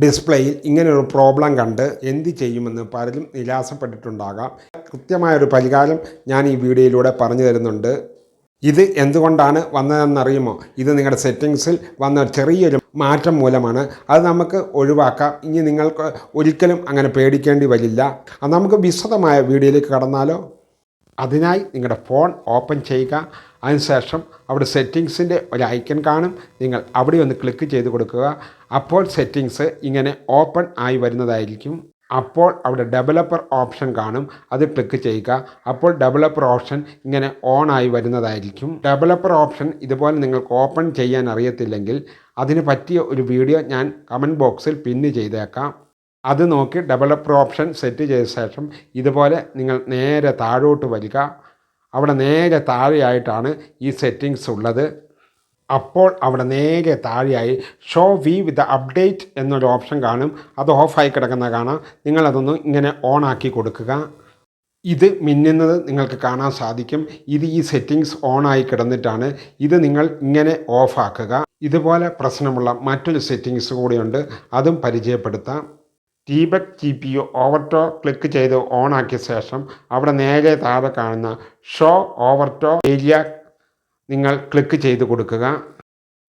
ഡിസ്പ്ലേയിൽ ഇങ്ങനെയൊരു പ്രോബ്ലം കണ്ട് എന്ത് ചെയ്യുമെന്ന് പലരും നിരാശപ്പെട്ടിട്ടുണ്ടാകാം. കൃത്യമായൊരു പരിഹാരം ഞാൻ ഈ വീഡിയോയിലൂടെ പറഞ്ഞു തരുന്നുണ്ട്. ഇത് എന്തുകൊണ്ടാണ് വന്നതെന്നറിയുമോ? ഇത് നിങ്ങളുടെ സെറ്റിങ്സിൽ വന്ന ചെറിയൊരു മാറ്റം മൂലമാണ്. അത് നമുക്ക് ഒഴിവാക്കാം. ഇനി നിങ്ങൾക്ക് ഒരിക്കലും അങ്ങനെ പേടിക്കേണ്ടി വരില്ല. അത് നമുക്ക് വിശദമായ വീഡിയോയിലേക്ക് കടന്നാലോ? അതിനായി നിങ്ങളുടെ ഫോൺ ഓപ്പൺ ചെയ്യുക. അതിനുശേഷം അവിടെ സെറ്റിങ്സിന്റെ ഒരു ഐക്കൺ കാണും. നിങ്ങൾ അവിടെ ഒന്ന് ക്ലിക്ക് ചെയ്ത് കൊടുക്കുക. അപ്പോൾ സെറ്റിങ്സ് ഇങ്ങനെ ഓപ്പൺ ആയി വരുന്നതായിരിക്കും. അപ്പോൾ അവിടെ ഡെവലപ്പർ ഓപ്ഷൻ കാണും. അത് ക്ലിക്ക് ചെയ്യുക. അപ്പോൾ ഡെവലപ്പർ ഓപ്ഷൻ ഇങ്ങനെ ഓൺ ആയി വരുന്നതായിരിക്കും. ഡെവലപ്പർ ഓപ്ഷൻ ഇതുപോലെ നിങ്ങൾക്ക് ഓപ്പൺ ചെയ്യാൻ അറിയത്തില്ലെങ്കിൽ അതിന് പറ്റിയ ഒരു വീഡിയോ ഞാൻ കമന്റ് ബോക്സിൽ പിന്ന് ചെയ്തേക്കാം. അത് നോക്കി ഡെവലപ്പർ ഓപ്ഷൻ സെറ്റ് ചെയ്ത ശേഷം ഇതുപോലെ നിങ്ങൾ നേരെ താഴോട്ട് വരിക. അവിടെ നേരെ താഴെയായിട്ടാണ് ഈ സെറ്റിങ്സ് ഉള്ളത്. അപ്പോൾ അവിടെ നേരെ താഴെയായി ഷോ വി വിത്ത് അപ്ഡേറ്റ് എന്നൊരു ഓപ്ഷൻ കാണും. അത് ഓഫായി കിടക്കുന്ന കാണാം. നിങ്ങളതൊന്ന് ഇങ്ങനെ ഓൺ ആക്കി കൊടുക്കുക. ഇത് മിന്നുന്നത് നിങ്ങൾക്ക് കാണാൻ സാധിക്കും. ഇത് ഈ സെറ്റിങ്സ് ഓൺ ആയി കിടന്നിട്ടാണ്. ഇത് നിങ്ങൾ ഇങ്ങനെ ഓഫാക്കുക ഇതുപോലെ പ്രശ്നമുള്ള മറ്റൊരു സെറ്റിങ്സ് കൂടിയുണ്ട്. അതും പരിചയപ്പെടുത്താം. Debug G P U overdraw click ചെയ്ത് ഓൺ ആക്കിയ ശേഷം അവിടെ നേരെ താഴെ കാണുന്ന ഷോ ഓവർടോ ഏരിയ നിങ്ങൾ ക്ലിക്ക് ചെയ്ത് കൊടുക്കുക.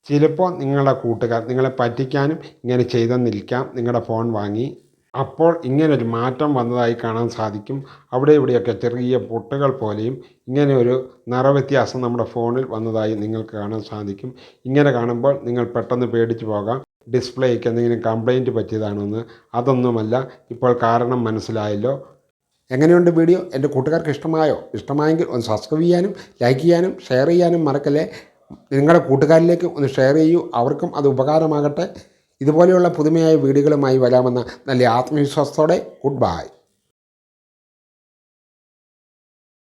ചിലപ്പോൾ നിങ്ങളുടെ കൂട്ടുകാർ നിങ്ങളെ പറ്റിക്കാനും ഇങ്ങനെ ചെയ്തെന്നിരിക്കാം നിങ്ങളുടെ ഫോൺ വാങ്ങി. അപ്പോൾ ഇങ്ങനൊരു മാറ്റം വന്നതായി കാണാൻ സാധിക്കും. അവിടെ ഇവിടെയൊക്കെ ചെറിയ പൊട്ടുകൾ പോലെയും ഇങ്ങനെ ഒരു നിറവ്യത്യാസം നമ്മുടെ ഫോണിൽ വന്നതായി നിങ്ങൾക്ക് കാണാൻ സാധിക്കും. ഇങ്ങനെ കാണുമ്പോൾ നിങ്ങൾ പെട്ടെന്ന് പേടിച്ചു പോകാം. ഡിസ്പ്ലേക്ക് എന്തെങ്കിലും കംപ്ലൈന്റ് പറ്റിയതാണെന്ന് അതൊന്നുമല്ല. ഇപ്പോൾ കാരണം മനസ്സിലായല്ലോ. എങ്ങനെയുണ്ട് വീഡിയോ? എന്റെ കൂട്ടുകാർക്ക് ഇഷ്ടമായോ? ഇഷ്ടമായെങ്കിൽ ഒന്ന് സബ്സ്ക്രൈബ് ചെയ്യാനും ലൈക്ക് ചെയ്യാനും ഷെയർ ചെയ്യാനും മറക്കല്ലേ. നിങ്ങളുടെ കൂട്ടുകാരിലേക്ക് ഒന്ന് ഷെയർ ചെയ്യൂ. അവർക്കും അത് ഉപകാരമാകട്ടെ. ഇതുപോലെയുള്ള പുതുമയായ വീഡിയോകളുമായി വരാമെന്ന നല്ല ആത്മവിശ്വാസത്തോടെ ഗുഡ് ബൈ